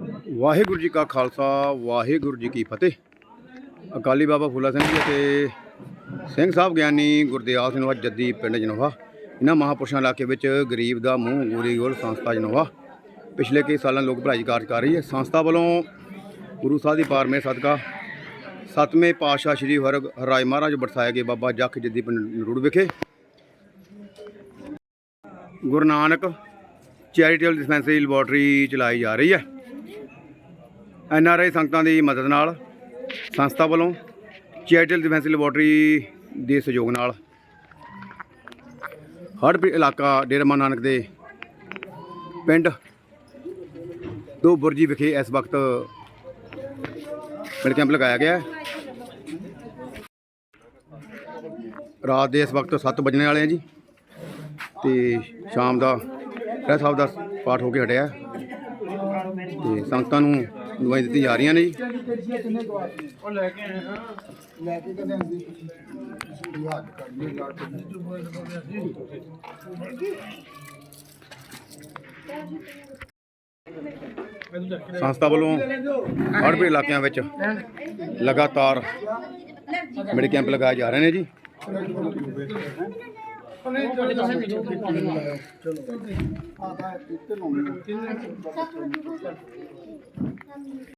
ਵਾਹਿਗੁਰੂ ਜੀ ਕਾ ਖਾਲਸਾ, ਵਾਹਿਗੁਰੂ ਜੀ ਕੀ ਫਤਿਹ। ਅਕਾਲੀ ਬਾਬਾ ਫੂਲਾ ਸਿੰਘ ਜੀ ਅਤੇ ਸਿੰਘ ਸਾਹਿਬ ਗਿਆਨੀ ਗੁਰਦਿਆਲ ਸਿੰਘ ਵਾਜ ਜੱਦੀ ਪਿੰਡ ਜਨੋਹਾ ਇਹਨਾਂ ਮਹਾਪੁਰਸ਼ਾਂ ਇਲਾਕੇ ਵਿੱਚ ਗਰੀਬ ਦਾ ਮੂੰਹ, ਗੋਰੀ ਗੋਲ ਸੰਸਥਾ ਜਨੋਹਾ ਪਿਛਲੇ ਕਈ ਸਾਲਾਂ ਲੋਕ ਭਲਾਈ ਕਾਰਜ ਕਰ ਰਹੀ ਹੈ। ਸੰਸਥਾ ਵੱਲੋਂ ਗੁਰੂ ਸਾਹਿਬ ਦੀ ਪਾਰਮੇ ਸਦਕਾ ਸਤਵੇਂ ਪਾਤਸ਼ਾਹ ਸ੍ਰੀ ਹਰ ਹਰਾਏ ਮਹਾਰਾਜ ਬਰਸਾਏ ਗਏ ਬਾਬਾ ਜੱਖ ਜੱਦੀ ਪਿੰਡ ਨਰੂੜ ਵਿਖੇ। Guru Nanak charitable dispensary laboratory ਚਲਾਈ ਜਾ ਰਹੀ ਹੈ। ਐਨ ਆਰ ਆਈ ਸੰਗਤਾਂ ਦੀ ਮਦਦ ਨਾਲ ਸੰਸਥਾ ਵੱਲੋਂ ਚੈਰੀਟੇਬਲ ਡਿਫੈਂਸ ਲੈਬੋਰਟਰੀ ਦੇ ਸਹਿਯੋਗ ਨਾਲ ਹੜ੍ਹ ਪੀੜਤ ਇਲਾਕਾ ਡੇਰਾ ਮਾਂ ਨਾਨਕ ਦੇ ਪਿੰਡ ਦੋ ਬੁਰਜੀ ਵਿਖੇ ਇਸ ਵਕਤ ਮਿਲ ਕੈਂਪ ਲਗਾਇਆ ਗਿਆ ਰਾਤ ਦੇ ਇਸ ਵਕਤ 7 ਵਜਣੇ ਵਾਲੇ ਆ ਜੀ ਤੇ ਸ਼ਾਮ ਦਾ ਰਹਿ ਸਾਹਿਬ ਦਾ ਪਾਠ ਹੋ ਕੇ ਹਟਿਆ ਹੈ। ਤੇ ਸੰਗਤਾਂ ਨੂੰ ਦਵਾਈ ਦਿੱਤੀ ਜਾ ਰਹੀਆਂ ਨੇ ਜੀ। ਸੰਸਥਾ ਵੱਲੋਂ ਹੜ੍ਹ ਇਲਾਕਿਆਂ ਵਿੱਚ ਲਗਾਤਾਰ ਮੇਰੇ ਕੈਂਪ ਲਗਾਏ ਜਾ ਰਹੇ ਨੇ ਜੀ। ਚਲੋ। ਆਦਾ ਹੈ ਤਿੰਨ ਨੰਬਰ